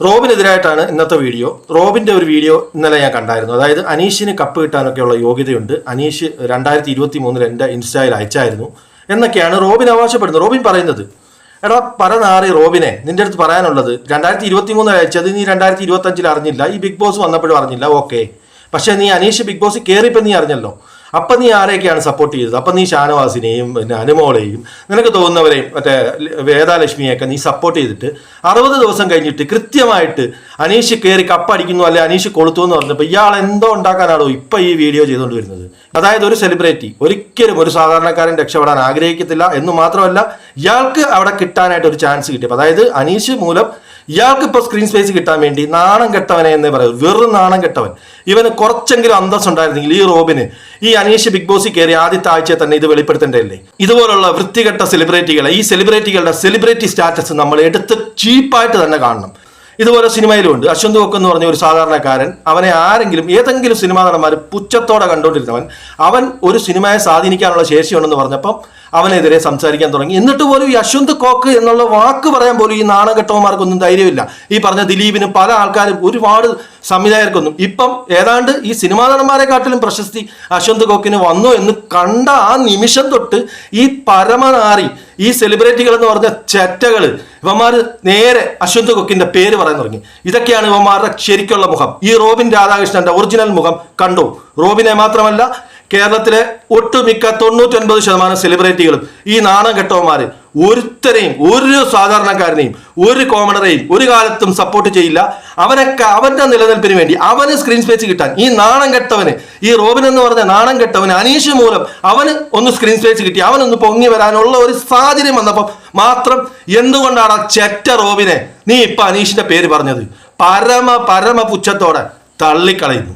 റോബിനെതിരായിട്ടാണ് ഇന്നത്തെ വീഡിയോ. റോബിന്റെ ഒരു വീഡിയോ ഇന്നലെ ഞാൻ കണ്ടായിരുന്നു. അതായത് അനീഷിന് കപ്പ് കിട്ടാനൊക്കെയുള്ള യോഗ്യതയുണ്ട്. അനീഷ് രണ്ടായിരത്തി ഇരുപത്തി മൂന്നിൽ എന്റെ ഇൻസ്റ്റയിൽ അയച്ചായിരുന്നു. എന്നൊക്കെയാണ് റോബിൻ അവകാശപ്പെടുന്നത്. റോബിൻ പറയുന്നത് എടാ പരനാറി റോബിനെ നിന്റെ അടുത്ത് പറയാനുള്ളത് രണ്ടായിരത്തി ഇരുപത്തി മൂന്നിൽ അയച്ചത് നീ രണ്ടായിരത്തി ഇരുപത്തി അഞ്ചിൽ അറിഞ്ഞില്ല. ഈ ബിഗ് ബോസ് വന്നപ്പോഴും അറിഞ്ഞില്ല. ഓക്കെ. പക്ഷേ നീ അനീഷ് ബിഗ് ബോസ് കയറിയപ്പോൾ നീ അറിഞ്ഞല്ലോ. അപ്പം നീ ആരെയൊക്കെയാണ് സപ്പോർട്ട് ചെയ്തത്? അപ്പം നീ ഷാനവാസിനെയും പിന്നെ അനുമോളെയും നിനക്ക് തോന്നുന്നവരെയും മറ്റേ വേദാലക്ഷ്മിയെയൊക്കെ നീ സപ്പോർട്ട് ചെയ്തിട്ട് അറുപത് ദിവസം കഴിഞ്ഞിട്ട് കൃത്യമായിട്ട് അനീഷ് കയറി കപ്പടിക്കുന്നു അല്ലെ അനീഷ് കൊളുത്തു എന്ന് പറഞ്ഞപ്പോൾ ഇയാൾ എന്തോ ഉണ്ടാക്കാനാണോ ഇപ്പം ഈ വീഡിയോ ചെയ്തുകൊണ്ട് വരുന്നത്. അതായത് ഒരു സെലിബ്രിറ്റി ഒരിക്കലും ഒരു സാധാരണക്കാരൻ രക്ഷപ്പെടാൻ ആഗ്രഹിക്കത്തില്ല എന്ന് മാത്രമല്ല ഇയാൾക്ക് അവിടെ കിട്ടാനായിട്ട് ഒരു ചാൻസ് കിട്ടിയപ്പോൾ അതായത് അനീഷ് മൂലം ഇയാൾക്ക് ഇപ്പോൾ സ്ക്രീൻ സ്പേസ് കിട്ടാൻ വേണ്ടി നാണം കെട്ടവനെ എന്നേ പറയൂ. വെറും നാണം കെട്ടവൻ. ഇവന് കുറച്ചെങ്കിലും അന്തസ് ഉണ്ടായിരുന്നെങ്കിൽ ഈ റോബിന് ഈ അനീഷ് ബിഗ് ബോസിൽ കയറി ആദ്യത്തെ ആഴ്ച തന്നെ ഇത് വെളിപ്പെടുത്തേണ്ടതല്ലേ? ഇതുപോലുള്ള വൃത്തികെട്ട സെലിബ്രിറ്റികളെ ഈ സെലിബ്രിറ്റികളുടെ സെലിബ്രിറ്റി സ്റ്റാറ്റസ് നമ്മൾ എടുത്ത് ചീപ്പായിട്ട് തന്നെ കാണണം. ഇതുപോലെ സിനിമയിലുണ്ട്. അശ്വന്ത് കൊക്ക് എന്ന് പറഞ്ഞ ഒരു സാധാരണക്കാരൻ അവനെ ആരെങ്കിലും ഏതെങ്കിലും സിനിമാ നടന്മാർ പുച്ഛത്തോടെ കണ്ടുകൊണ്ടിരുന്നവൻ അവൻ ഒരു സിനിമയെ സ്വാധീനിക്കാനുള്ള ശേഷിയുണ്ടെന്ന് പറഞ്ഞപ്പം അവനെതിരെ സംസാരിക്കാൻ തുടങ്ങി. എന്നിട്ട് പോലും ഈ അശ്വന്ത് കോക്ക് എന്നുള്ള വാക്ക് പറയാൻ പോലും ഈ നാണകെട്ടവന്മാർക്കൊന്നും ധൈര്യമില്ല. ഈ പറഞ്ഞ ദിലീപിനും പല ആൾക്കാരും ഒരുപാട് സംവിധായകർക്കൊന്നും. ഇപ്പം ഏതാണ്ട് ഈ സിനിമാ നടന്മാരെക്കാട്ടിലും പ്രശസ്തി അശ്വന്ത് കോക്കിന് വന്നു എന്ന് കണ്ട ആ നിമിഷം തൊട്ട് ഈ പരമനാറി ഈ സെലിബ്രിറ്റികൾ എന്ന് പറഞ്ഞ ചെറ്റകൾ ഇവന്മാർ നേരെ അശ്വന്ത് കൊക്കിന്റെ പേര് പറയാൻ തുടങ്ങി. ഇതൊക്കെയാണ് ഇവന്മാരുടെ ശരിക്കുള്ള മുഖം. ഈ റോബിൻ രാധാകൃഷ്ണന്റെ ഒറിജിനൽ മുഖം കണ്ടു. റോബിനെ മാത്രമല്ല കേരളത്തിലെ ഒട്ടുമിക്ക തൊണ്ണൂറ്റൊൻപത് ശതമാനം സെലിബ്രിറ്റികളും ഈ നാണം കെട്ടവന്മാർ ഒരുത്തരെയും ഒരു സാധാരണക്കാരനെയും ഒരു കോമണറെയും ഒരു കാലത്തും സപ്പോർട്ട് ചെയ്യില്ല. അവനൊക്കെ അവന്റെ നിലനിൽപ്പിന് വേണ്ടി അവന് സ്ക്രീൻ സ്പേസ് കിട്ടാൻ ഈ നാണം കെട്ടവന് ഈ റോബിൻ എന്ന് പറഞ്ഞ നാണം കെട്ടവന് അനീഷ് മൂലം അവന് ഒന്ന് സ്ക്രീൻ സ്പേസ് കിട്ടി. അവനൊന്ന് പൊങ്ങി വരാനുള്ള ഒരു സാഹചര്യം വന്നപ്പം മാത്രം എന്തുകൊണ്ടാണ് ചെറ്റ റോബിനെ? നീ ഇപ്പൊ അനീഷിന്റെ പേര് പറഞ്ഞത്. പരമ പരമ പുച്ഛത്തോടെ തള്ളിക്കളയുന്നു.